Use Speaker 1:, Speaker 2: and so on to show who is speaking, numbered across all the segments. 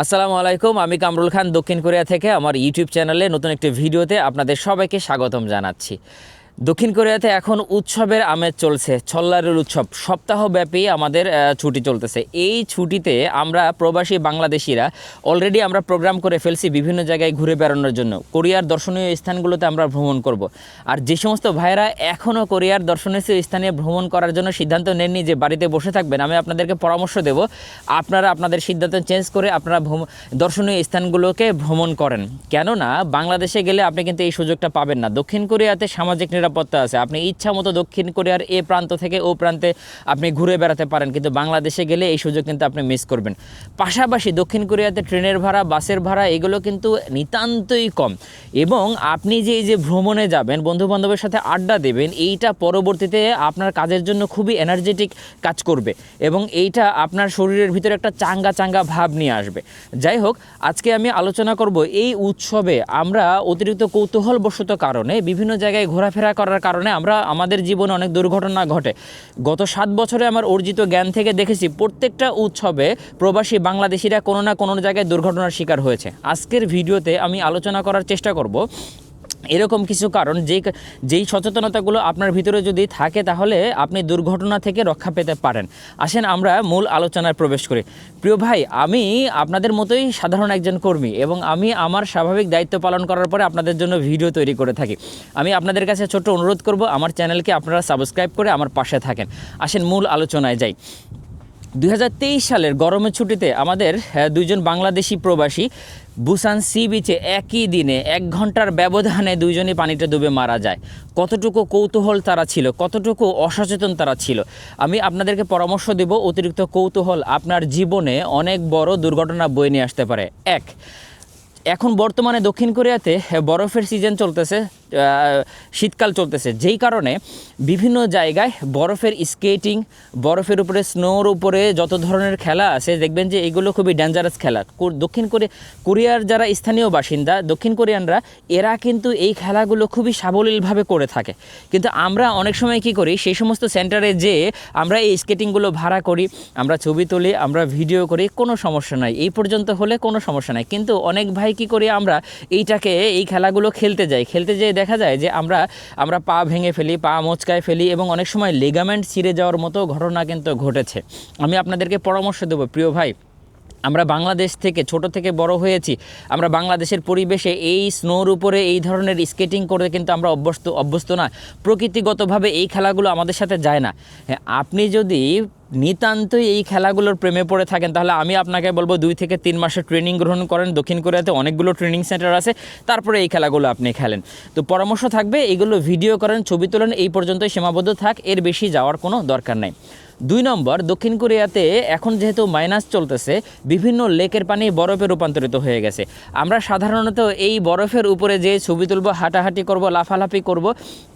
Speaker 1: আসসালামু আলাইকুম, আমি কামরুল খান দক্ষিণ কোরিয়া থেকে। আমার ইউটিউব চ্যানেলে নতুন একটি ভিডিওতে আপনাদের সবাইকে স্বাগতম জানাচ্ছি। দক্ষিণ কোরিয়াতে এখন উৎসবের আমেজ চলছে, ছল্লারের উৎসব। সপ্তাহব্যাপী আমাদের ছুটি চলতেছে। এই ছুটিতে আমরা প্রবাসী বাংলাদেশিরা অলরেডি আমরা প্রোগ্রাম করে ফেলছি বিভিন্ন জায়গায় ঘুরে বেড়ানোর জন্য। কোরিয়ার দর্শনীয় স্থানগুলোতে আমরা ভ্রমণ করব। আর যে সমস্ত ভাইয়েরা এখনও কোরিয়ার দর্শনীয় স্থানে ভ্রমণ করার জন্য সিদ্ধান্ত নেননি যে বাড়িতে বসে থাকবেন, আমি আপনাদেরকে পরামর্শ দেব। আপনারা আপনাদের সিদ্ধান্ত চেঞ্জ করে আপনারা দর্শনীয় স্থানগুলোকে ভ্রমণ করেন। কেননা, বাংলাদেশে গেলে আপনি কিন্তু এই সুযোগটা পাবেন না। দক্ষিণ কোরিয়াতে সামাজিক নিরাপত্তা আছে। আপনি ইচ্ছা মতো দক্ষিণ কোরিয়ার এ প্রান্ত থেকে ও প্রান্তে আপনি ঘুরে বেড়াতে পারেন, কিন্তু বাংলাদেশে গেলে এই সুযোগ কিন্তু আপনি মিস করবেন। পাশাপাশি দক্ষিণ কোরিয়াতে ট্রেনের ভাড়া, বাসের ভাড়া, এগুলো কিন্তু নিতান্তই কম। এবং আপনি যে এই যে ভ্রমণে যাবেন বন্ধু বান্ধবের সাথে আড্ডা দেবেন, এইটা পরবর্তীতে আপনার কাজের জন্য খুবই এনার্জেটিক কাজ করবে এবং এইটা আপনার শরীরের ভিতরে একটা চাঙ্গা চাঙ্গা ভাব নিয়ে আসবে। যাই হোক, আজকে আমি আলোচনা করব এই উৎসবে আমরা অতিরিক্ত কৌতূহলবশত কারণে বিভিন্ন জায়গায় ঘোরাফেরা করার কারণে আমরা আমাদের জীবনে অনেক দুর্ঘটনা ঘটে। গত সাত বছরে আমার অর্জিত জ্ঞান থেকে দেখেছি প্রত্যেকটা উৎসবে প্রবাসী বাংলাদেশিরা কোনো না কোনো জায়গায় দুর্ঘটনার শিকার হয়েছে। আজকের ভিডিওতে আমি আলোচনা করার চেষ্টা করব এরকম কিছু কারণ যেই যেই সচেতনতাগুলো আপনার ভিতরে যদি থাকে, তাহলে আপনি দুর্ঘটনা থেকে রক্ষা পেতে পারেন। আসেন আমরা মূল আলোচনায় প্রবেশ করি। প্রিয় ভাই, আমি আপনাদের মতোই সাধারণ একজন কর্মী এবং আমি আমার স্বাভাবিক দায়িত্ব পালন করার পরে আপনাদের জন্য ভিডিও তৈরি করে থাকি। আমি আপনাদের কাছে ছোট্ট অনুরোধ করব, আমার চ্যানেলকে আপনারা সাবস্ক্রাইব করে আমার পাশে থাকেন। আসেন মূল আলোচনায় যাই। দুই হাজার তেইশ সালের গরমের ছুটিতে আমাদের দুইজন বাংলাদেশি প্রবাসী বুসান সি বিচে একই দিনে এক ঘণ্টার ব্যবধানে দুইজনই পানিতে ডুবে মারা যায়। কতটুকু কৌতূহল তারা ছিল, কতটুকু অসচেতন তারা ছিল, আমি আপনাদেরকে পরামর্শ দেব অতিরিক্ত কৌতূহল আপনার জীবনে অনেক বড় দুর্ঘটনা বয়ে নিয়ে আসতে পারে। এক, এখন বর্তমানে দক্ষিণ কোরিয়াতে বরফের সিজন চলতেছে। শীতকাল চলতেছে। যেই কারণে বিভিন্ন জায়গায় বরফের স্কেটিং বরফের উপরে স্নোর উপরে যত ধরনের খেলা আছে, দেখবেন যে এগুলো খুবই ডেঞ্জারাস খেলা। দক্ষিণ কোরিয়া কোরিয়ার যারা স্থানীয় বাসিন্দা, দক্ষিণ কোরিয়ানরা, এরা কিন্তু এই খেলাগুলো খুবই সাবলীলভাবে করে থাকে। কিন্তু আমরা অনেক সময় কি করি, সেই সমস্ত সেন্টারে যে আমরা এই স্কেটিংগুলো ভাড়া করি, আমরা ছবি তুলি, আমরা ভিডিও করি, কোনো সমস্যা নাই। এই পর্যন্ত হলে কোনো সমস্যা নাই। কিন্তু অনেক ভাই কি করি, আমরা এইটাকে, এই খেলাগুলো খেলতে যাই। খেলতে যেয়ে দেখা যায় যে আমরা আমরা পা ভেঙে ফেলি, পা মোচকায় ফেলি এবং অনেক সময় লিগামেন্ট ছিঁড়ে যাওয়ার মতো ঘটনা কিন্তু ঘটেছে। আমি আপনাদেরকে পরামর্শ দেবো, প্রিয় ভাই। আমরা বাংলাদেশ থেকে, ছোট থেকে বড় হয়েছি, আমরা বাংলাদেশের পরিবেশে এই স্নোর উপরে এই ধরনের স্কেটিং করে কিন্তু আমরা অভ্যস্ত অভ্যস্ত না। প্রকৃতিগতভাবে এই খেলাগুলো আমাদের সাথে যায় না। হ্যাঁ আপনি যদি নিতান্তই এই খেলাগুলোর প্রেমে পড়ে থাকেন, তাহলে আমি আপনাকে বলব দুই থেকে তিন মাসের ট্রেনিং গ্রহণ করেন। দক্ষিণ কোরিয়াতে অনেকগুলো ট্রেনিং সেন্টার আছে, তারপরে এই খেলাগুলো আপনি খেলেন। তো পরামর্শ থাকবে এইগুলো ভিডিও করেন, ছবি তোলেন, এই পর্যন্তই সীমাবদ্ধ থাক, এর বেশি যাওয়ার কোনো দরকার নাই। দুই নম্বর, দক্ষিণ কোরিয়াতে এখন যেহেতু মাইনাস চলতেছে, বিভিন্ন লেকের পানি বরফে রূপান্তরিত হয়ে গেছে। আমরা সাধারণত এই বরফের উপরে যে ছবি তুলব, হাঁটাহাঁটি করব, লাফালাফি করব,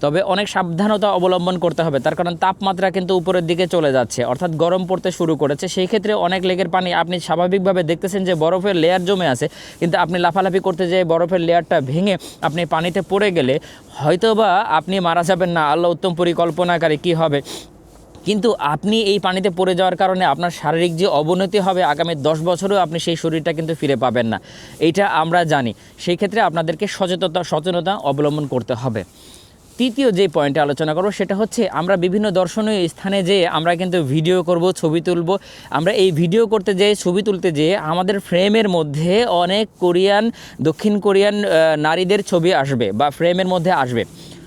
Speaker 1: তবে অনেক সাবধানতা অবলম্বন করতে হবে। তার কারণ তাপমাত্রা কিন্তু উপরের দিকে চলে যাচ্ছে, অর্থাৎ গরম পড়তে শুরু করেছে। সেই ক্ষেত্রে অনেক লেকের পানি আপনি স্বাভাবিকভাবে দেখতেছেন যে বরফের লেয়ার জমে আছে, কিন্তু আপনি লাফালাফি করতে যেয়ে বরফের লেয়ারটা ভেঙে আপনি পানিতে পড়ে গেলে হয়তোবা আপনি মারা যাবেন না। আল্লাহ উত্তম পরিকল্পনাকারী কি হবে? কিন্তু আপনি এই পানিতে পড়ে যাওয়ার কারণে আপনার শারীরিক যে অবনতি হবে আগামী দশ বছরেও আপনি সেই শরীরটা কিন্তু ফিরে পাবেন না। এটা আমরা জানি। সেই ক্ষেত্রে আপনাদেরকে সচেতনতা সচেতনতা অবলম্বন করতে হবে। তৃতীয় যে পয়েন্টে আলোচনা করব সেটা হচ্ছে, আমরা বিভিন্ন দর্শনীয় স্থানে যেয়ে আমরা কিন্তু ভিডিও করব, ছবি তুলব। আমরা এই ভিডিও করতে যেয়ে, ছবি তুলতে যেয়ে আমাদের ফ্রেমের মধ্যে অনেক কোরিয়ান দক্ষিণ কোরিয়ান নারীদের ছবি আসবে বা ফ্রেমের মধ্যে আসবে।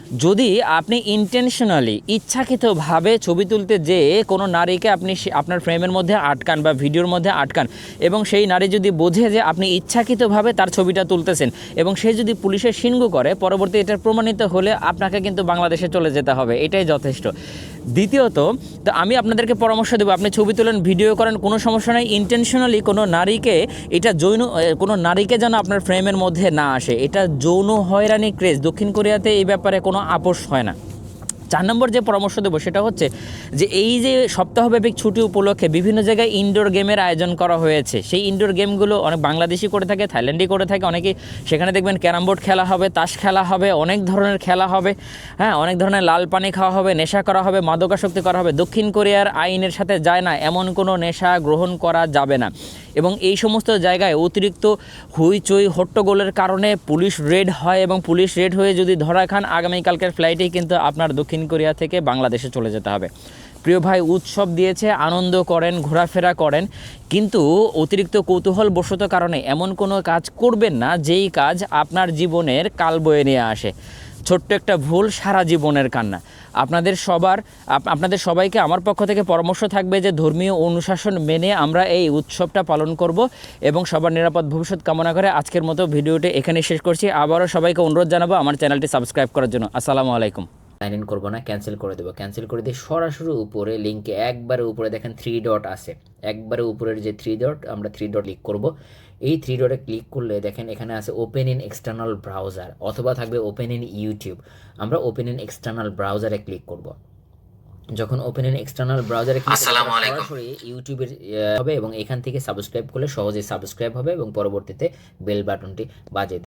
Speaker 1: যদি আপনি ইন্টেনশনালি ইচ্ছাকৃতভাবে ছবি তুলতে যেয়ে কোনো নারীকে আপনি আপনার ফ্রেমের মধ্যে আটকান বা ভিডিওর মধ্যে আটকান এবং সেই নারী যদি বোঝে যে আপনি ইচ্ছাকৃতভাবে তার ছবিটা তুলতেছেন এবং সে যদি পুলিশের সিঙ্গু করে, পরবর্তী এটা প্রমাণিত হলে আপনাকে কিন্তু বাংলাদেশে চলে যেতে হবে, এটাই যথেষ্ট। দ্বিতীয়ত, তো আমি আপনাদেরকে পরামর্শ দেবো, আপনি ছবি তোলেন ভিডিও করেন, কোনো সমস্যা নেই ইন্টেনশনালি কোনো নারীকে এটা যৌন কোনো নারীকে যেন আপনার ফ্রেমের মধ্যে না আসে, এটা যৌন হয়রানি ক্রেজ দক্ষিণ কোরিয়াতে এই ব্যাপারে কোনো আপোষ হয় না। চার নম্বর যে পরামর্শ দেবো সেটা হচ্ছে যে এই যে সপ্তাহব্যাপী ছুটি উপলক্ষে বিভিন্ন জায়গায় ইনডোর গেমের আয়োজন করা হয়েছে। সেই ইনডোর গেমগুলো অনেক বাংলাদেশি করে থাকে, থাইল্যান্ডি করে থাকে অনেকে সেখানে দেখবেন ক্যারাম বোর্ড খেলা হবে, তাস খেলা হবে, অনেক ধরনের খেলা হবে হ্যাঁ অনেক ধরনের লাল পানি খাওয়া হবে, নেশা করা হবে, মাদকাসক্তি করা হবে। দক্ষিণ কোরিয়ার আইনের সাথে যায় না, এমন কোনো নেশা গ্রহণ করা যাবে না। এবং এই সমস্ত জায়গায় অতিরিক্ত হুইচই, হট্টগোলের কারণে পুলিশ রেড হয় এবং পুলিশ রেড হয়ে যদি ধরা খান, আগামীকালকের ফ্লাইটেই কিন্তু আপনার দক্ষিণ কোরিয়া থেকে বাংলাদেশে চলে যেতে হবে। প্রিয় ভাই, উৎসব দিয়েছে, আনন্দ করেন, ঘোরাফেরা করেন, কিন্তু অতিরিক্ত কৌতূহল বশত কারণে এমন কোনো কাজ করবেন না যেই কাজ আপনার জীবনের কাল বয়ে নিয়ে আসে। ছোট্ট একটা ভুল, সারা জীবনের কান্না। আপনাদের সবার আপনাদের সবাইকে আমার পক্ষ থেকে পরামর্শ থাকবে যে ধর্মীয় অনুশাসন মেনে আমরা এই উৎসবটা পালন করব এবং সবার নিরাপদ ভবিষ্যৎ কামনা করে আজকের মতো ভিডিওটি এখানে শেষ করছি। আবারও সবাইকে অনুরোধ জানাব আমার চ্যানেলটি সাবস্ক্রাইব করার জন্য। আসসালামু আলাইকুম। সাইন ইন করব না ক্যান্সেল করে দেবো। ক্যান্সেল করে দিয়ে সরাসরি উপরে লিঙ্কে একবারে উপরে দেখেন থ্রি ডট আছে। একবারে উপরের যে থ্রি ডট আমরা থ্রি ডট ক্লিক করব। এই থ্রি ডটে ক্লিক করলে দেখেন এখানে আছে ওপেন ইন এক্সটার্নাল ব্রাউজার অথবা থাকবে ওপেন ইন ইউটিউব আমরা ওপেন ইন এক্সটার্নাল ব্রাউজারে ক্লিক করব। যখন ওপেন ইন এক্সটার্নাল ব্রাউজারে। সরাসরি ইউটিউবের হবে এবং এখান থেকে সাবস্ক্রাইব করলে সহজে সাবস্ক্রাইব হবে এবং পরবর্তীতে বেল বাটনটি বাজে